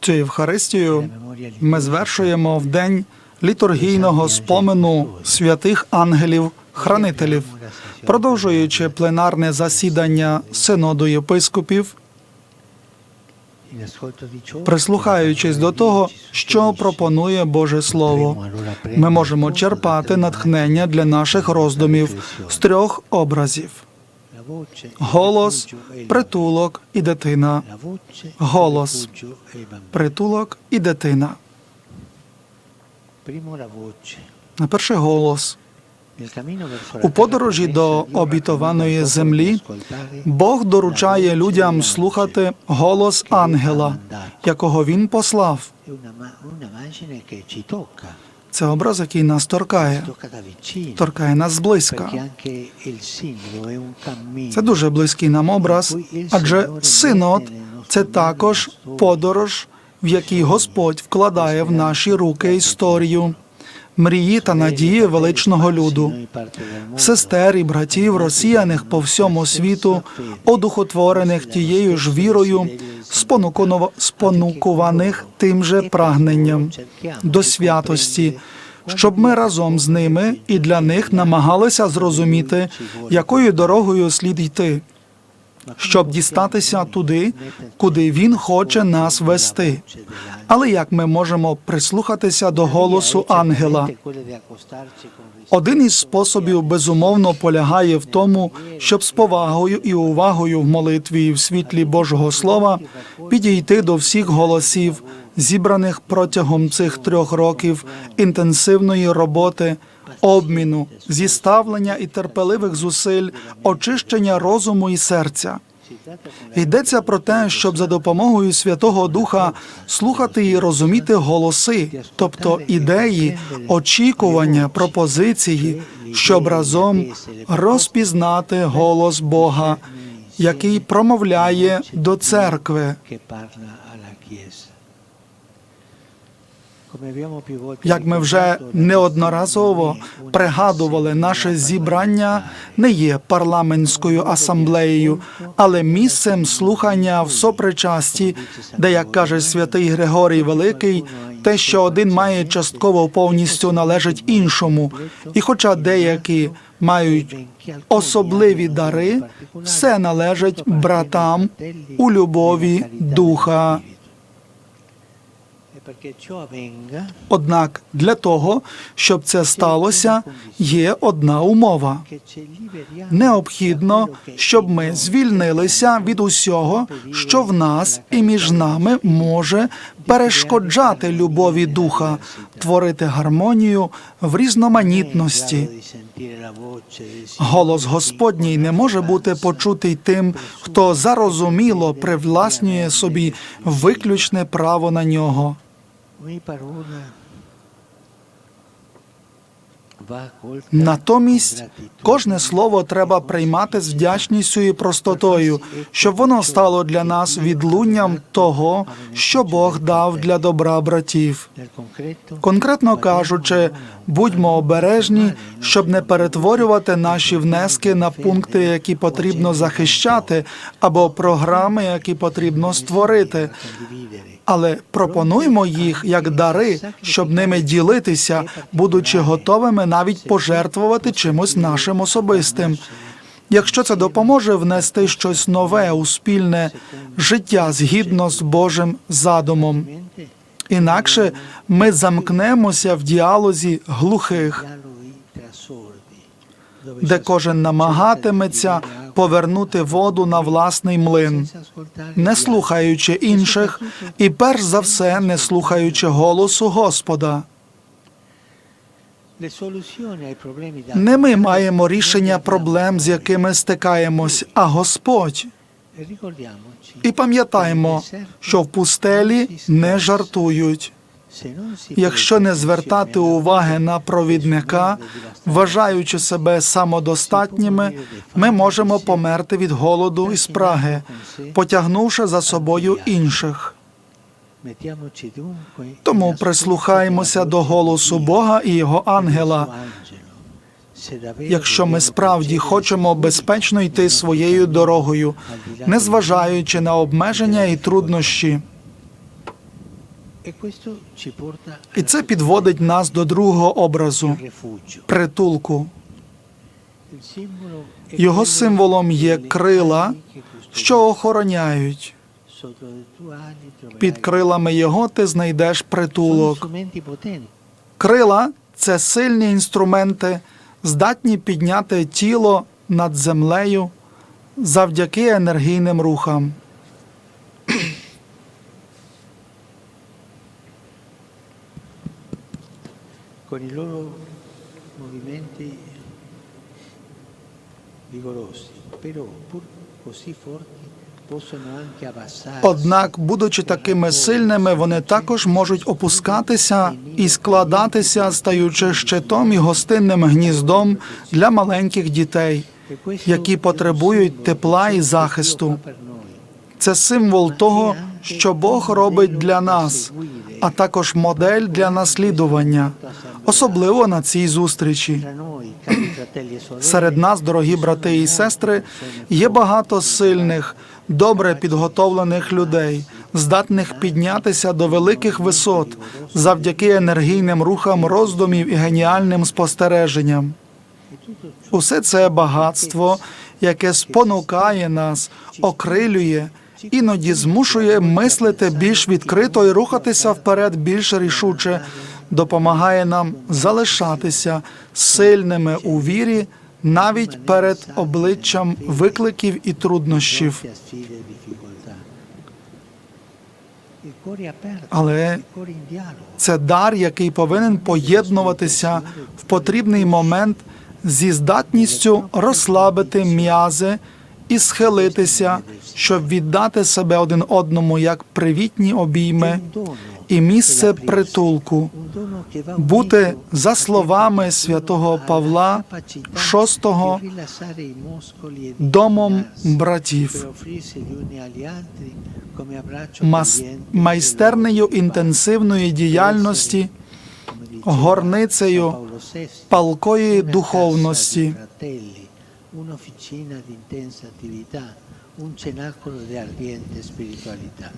Цю Євхаристію ми звершуємо в день літургійного спомену святих ангелів-хранителів, продовжуючи пленарне засідання синоду єпископів, прислухаючись до того, що пропонує Боже Слово. Ми можемо черпати натхнення для наших роздумів з трьох образів: голос, притулок і дитина. голос. Притулок і дитина. На перший голос. У подорожі до обітованої землі Бог доручає людям слухати голос ангела, якого він послав. Це образ, який нас торкає, торкає нас зблизька. Це дуже близький нам образ, адже синод це також подорож, в якій Господь вкладає в наші руки історію, мрії та надії величного люду. Сестер і братів, розсіяних по всьому світу, одухотворених тією ж вірою, спонукуваних тим же прагненням до святості, щоб ми разом з ними і для них намагалися зрозуміти, якою дорогою слід йти, щоб дістатися туди, куди він хоче нас вести. Але як ми можемо прислухатися до голосу ангела? Один із способів безумовно полягає в тому, щоб з повагою і увагою в молитві і в світлі Божого Слова підійти до всіх голосів, зібраних протягом цих трьох років інтенсивної роботи, обміну, зіставлення і терпеливих зусиль, очищення розуму і серця. Йдеться про те, щоб за допомогою Святого Духа слухати і розуміти голоси, тобто ідеї, очікування, пропозиції, щоб разом розпізнати голос Бога, який промовляє до церкви. Як ми вже неодноразово пригадували, наше зібрання не є парламентською асамблеєю, але місцем слухання в сопричасті, де, як каже святий Григорій Великий, те, що один має частково повністю належить іншому, і хоча деякі мають особливі дари, все належить братам у любові духа. Однак для того, щоб це сталося, є одна умова. Необхідно, щоб ми звільнилися від усього, що в нас і між нами може перешкоджати любові духа, творити гармонію в різноманітності. Голос Господній не може бути почутий тим, хто зарозуміло привласнює собі виключне право на нього. ruim para o Lula. Натомість кожне слово треба приймати з вдячністю і простотою, щоб воно стало для нас відлунням того, що Бог дав для добра братів. Конкретно кажучи, будьмо обережні, щоб не перетворювати наші внески на пункти, які потрібно захищати, або програми, які потрібно створити. Але пропонуємо їх як дари, щоб ними ділитися, будучи готовими навіть пожертвувати чимось нашим особистим. Якщо це допоможе внести щось нове у спільне життя згідно з Божим задумом. Інакше ми замкнемося в діалозі глухих, де кожен намагатиметься повернути воду на власний млин, не слухаючи інших, і перш за все не слухаючи голосу Господа. Не ми маємо рішення проблем, з якими стикаємось, а Господь. І пам'ятаємо, що в пустелі не жартують. Якщо не звертати уваги на провідника, вважаючи себе самодостатніми, ми можемо померти від голоду і спраги, потягнувши за собою інших. Тому прислухаємося до голосу Бога і його ангела. якщо ми справді хочемо безпечно йти своєю дорогою, незважаючи на обмеження і труднощі. І це підводить нас до другого образу притулку. Його символом є крила, що охороняють. Під крилами його ти знайдеш притулок. Крила це сильні інструменти, здатні підняти тіло над землею завдяки енергійним рухам. con i loro movimenti vigorosi, però pur così forti. Однак, будучи такими сильними, вони також можуть опускатися і складатися, стаючи щитом і гостинним гніздом для маленьких дітей, які потребують тепла і захисту. Це символ того, що Бог робить для нас, а також модель для наслідування, особливо на цій зустрічі. Серед нас, дорогі брати і сестри, є багато сильних, добре підготовлених людей, здатних піднятися до великих висот завдяки енергійним рухам роздумів і геніальним спостереженням. Усе це багатство, яке спонукає нас, окрилює, іноді змушує мислити більш відкрито і рухатися вперед більш рішуче, допомагає нам залишатися сильними у вірі навіть перед обличчям викликів і труднощів. Але це дар, який повинен поєднуватися в потрібний момент зі здатністю розслабити м'язи і схилитися, щоб віддати себе один одному як привітні обійми і місце притулку, бути, за словами святого Павла di домом братів. майстернею інтенсивної діяльності, горницею палкої духовності. Un'officina di intensa attività, un cenacolo di ardiente spiritualità.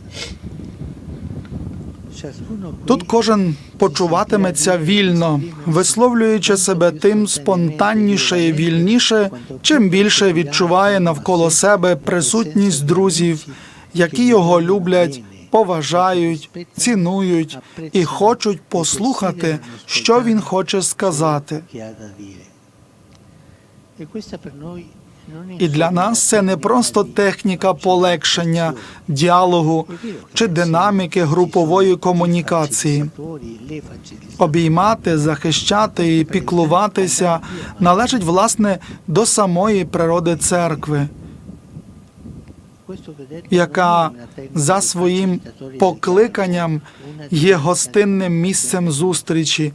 Тут кожен почуватиметься вільно, висловлюючи себе тим спонтанніше і вільніше, чим більше відчуває навколо себе присутність друзів, які його люблять, поважають, цінують і хочуть послухати, що він хоче сказати. che ha da dire. E questa per noi non è І для нас це не просто техніка полегшення, діалогу чи динаміки групової комунікації. Обіймати, захищати і піклуватися належить власне до самої природи церкви, яка за своїм покликанням є гостинним місцем зустрічі,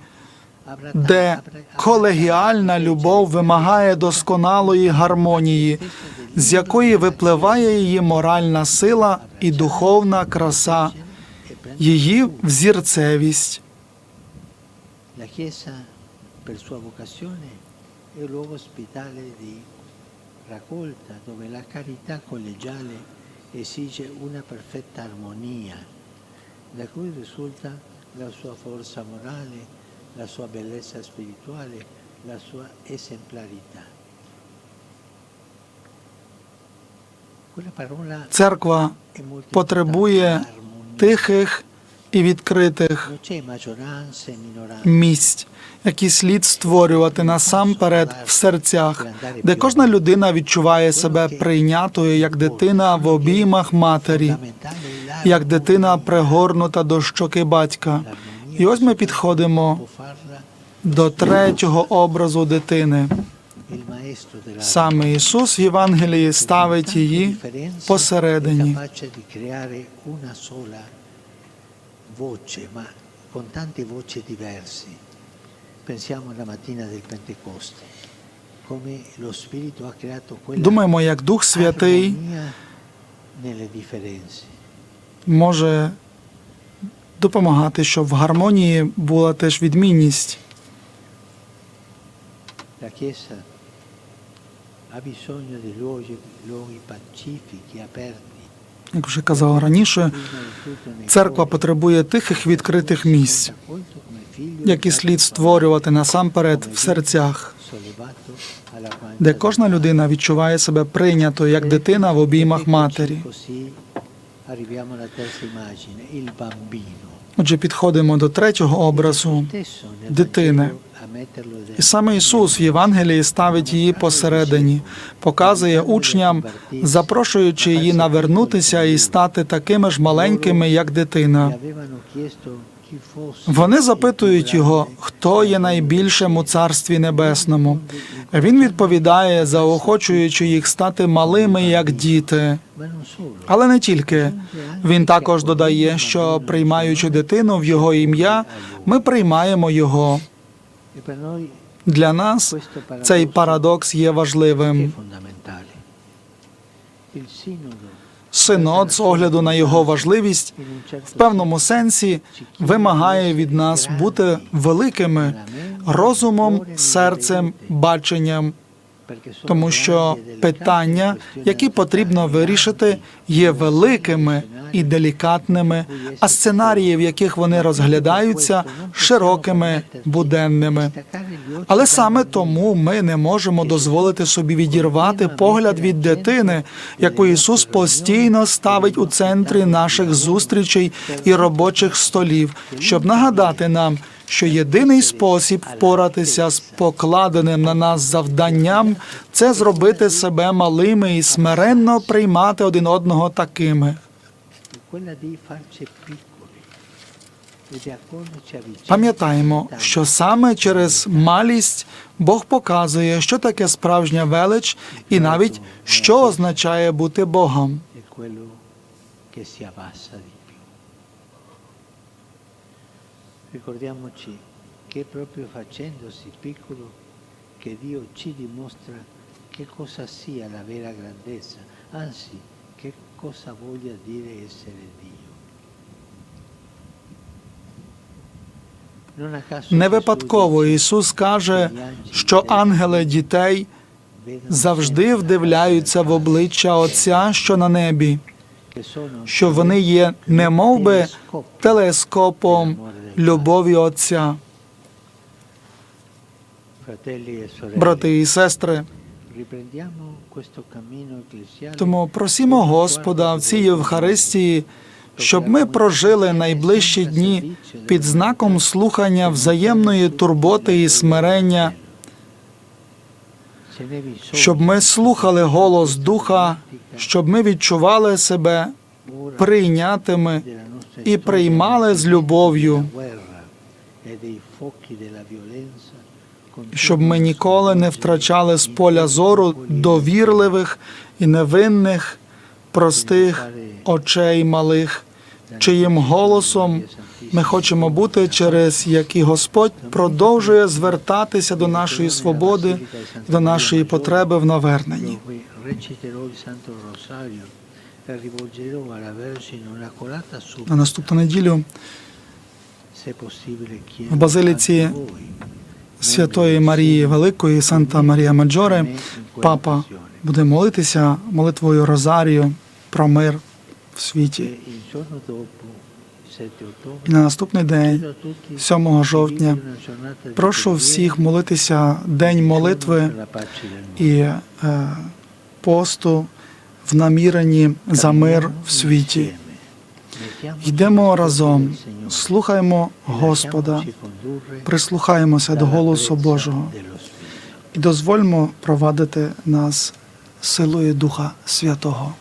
де колегіальна любов вимагає досконалої гармонії, з якої випливає її моральна сила і духовна краса, її взірцевість. Esige una perfetta armonia, da cui risulta la sua forza morale, la sua bellezza spirituale, la sua esemplarità. Церква потребує тихих і відкритих місць, які слід створювати насамперед в серцях, де кожна людина відчуває себе прийнятою як дитина в обіймах матері, як дитина пригорнута до щоки батька. І ось ми підходимо до третього образу дитини. Саме Ісус в Євангелії ставить її посередині. Думаємо, як Дух Святий може допомагати, щоб в гармонії була теж відмінність. La Chiesa ha bisogno di luoghi, luoghi pacifici, aperti. Як вже казав раніше, церква потребує тихих відкритих місць, які слід створювати насамперед в серцях, де кожна людина відчуває себе прийнятою як дитина в обіймах матері. Отже, підходимо до третього образу дитини. І саме Ісус в Євангелії ставить її посередині, показує учням, запрошуючи її навернутися і стати такими ж маленькими, як дитина. Вони запитують його, хто є найбільшим у царстві небесному. Він відповідає, заохочуючи їх стати малими, як діти. Але не тільки. Він також додає, що приймаючи дитину в його ім'я, ми приймаємо його. Для нас цей парадокс є важливим. Синод, з огляду на його важливість, в певному сенсі вимагає від нас бути великими розумом, серцем, баченням, тому що питання, які потрібно вирішити, є великими і делікатними, а сценарії, в яких вони розглядаються, широкими, буденними. Але саме тому ми не можемо дозволити собі відірвати погляд від дитини, яку Ісус постійно ставить у центрі наших зустрічей і робочих столів, щоб нагадати нам, що єдиний спосіб впоратися з покладеним на нас завданням це зробити себе малими і смиренно приймати один одного такими. Пам'ятаємо, що саме через малість Бог показує, що таке справжня велич, і навіть що означає бути Богом. è quello che si abbassa di più. Ricordiamoci che è proprio facendosi piccolo che Dio ci dimostra che cosa sia la vera grandezza, anzi che cosa voglia dire essere Dio. Не випадково Ісус каже, що ангели дітей завжди вдивляються в обличчя Отця, що на небі, що вони є немов би телескопом любові Отця. E Брати і сестри, Тому просімо Господа в цій Євхаристії, щоб ми прожили найближчі дні під знаком слухання взаємної турботи і смирення, щоб ми слухали голос Духа, щоб ми відчували себе прийнятими і приймали з любов'ю, щоб ми ніколи не втрачали з поля зору довірливих і невинних, простих очей малих, чиїм голосом ми хочемо бути, через які Господь продовжує звертатися до нашої свободи, до нашої потреби в наверненні. На наступну неділю в базиліці Святої Марії Великої Санта Марія Маджоре папа буде молитися молитвою Розарію про мир в світі. il giorno dopo, il 7 ottobre, І на наступний день, chiedo a tutti 7 жовтня, прошу всіх молитися день молитви і е, посту в наміренні за мир в світі. Йдемо разом, слухаємо Господа, прислухаємося до голосу Божого і дозвольмо провадити нас силою Духа Святого.